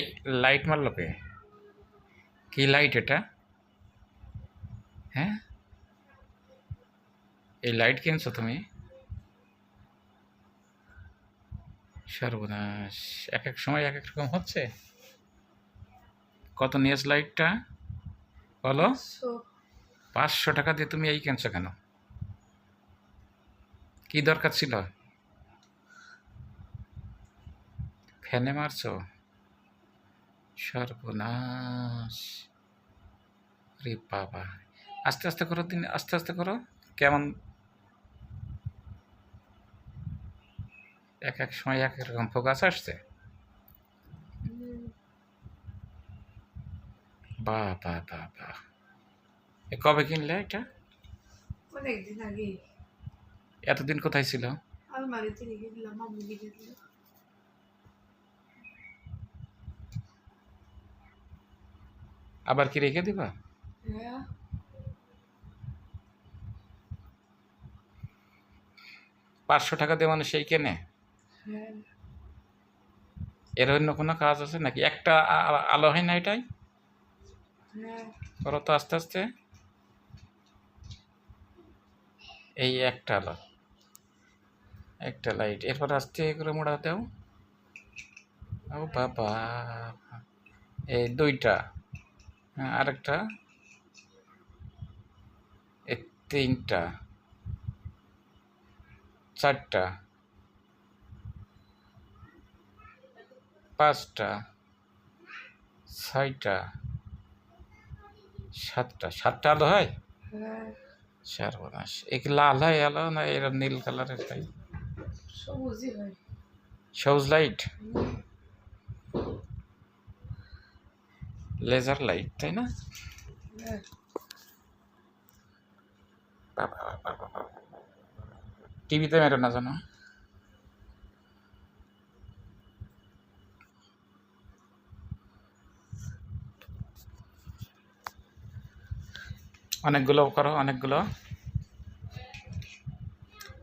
এই লাইট মারলো কে? কি লাইট এটা? হ্যাঁ? এই লাইট কিনছো তুমি? সর্বনাশ এক এক সময় এক এক রকম হচ্ছে? কত নিয়েছ লাইটটা বলো। পাঁচশো টাকা দিয়ে তুমি এই কিনছো কেন? কি দরকার ছিল? ফ্যানে মারছো? সর্বনাশ। রে বাবা। আস্তে আস্তে করো দিন আস্তে আস্তে করো। কেমন? এক এক সময় এক রকম ফোকাস আসছে? বা বা বা বা এ কবে কিনলে এটা? অনেকদিন আগে এতদিন কোথায় ছিল? আলমারিতে রেখে দিলাম দিল আবার কি রেখে দিবা? পাঁচশো টাকা দিয়ে মানুষ সেই কেনে? এর অন্য কোনো কাজ আছে নাকি? একটা আলো হয় না এটাই? করো তো আস্তে আস্তে। এই একটা আলো। একটা লাইট এরপর আস্তে করে মোড়া দাও। ও বাবা। এই দুইটা। হ্যাঁ আরেকটা। তিনটা। চারটা। পাঁচটা। ছয়টা। সাতটা। সাতটা আলো হয়? হ্যাঁ। সর্বনাশ। এক লাল হয় আলো না এরকম নীল কালারের তাই হয়। সবুজ লাইট? লেজার লাইট তাই না? হ্যাঁ। টিভিতে মেরো না জানো? অনেকগুলো করো অনেকগুলো।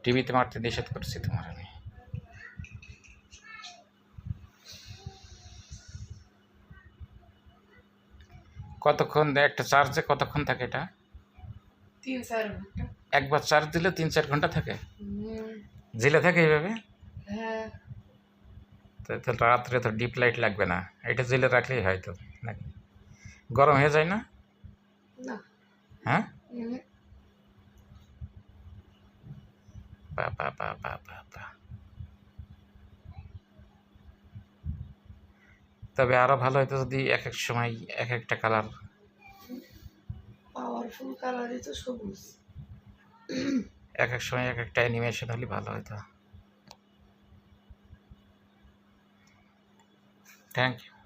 টিভিতে মারতে নিষেধ করছি তোমার। কতক্ষণ একটা চার্জে কতক্ষণ থাকে এটা? তিন চার ঘণ্টা। একবার চার্জ দিলে তিন চার ঘণ্টা থাকে? জেলে থাকে এইভাবে? হ্যাঁ। তো তো রাত্রে তো ডিপ লাইট লাগবে না। এটা জেলে রাখলেই হয়তো নাকি? গরম হয়ে যায় না? হ্যাঁ? হুম, বা বা বা বা বা। তবে আরও ভালো হতো যদি এক এক সময় এক একটা কালার পাওয়ারফুল কালারই তো সবুজ। এক এক সময় এক একটা অ্যানিমেশন হলে ভালো হতো থ্যাংক ইউ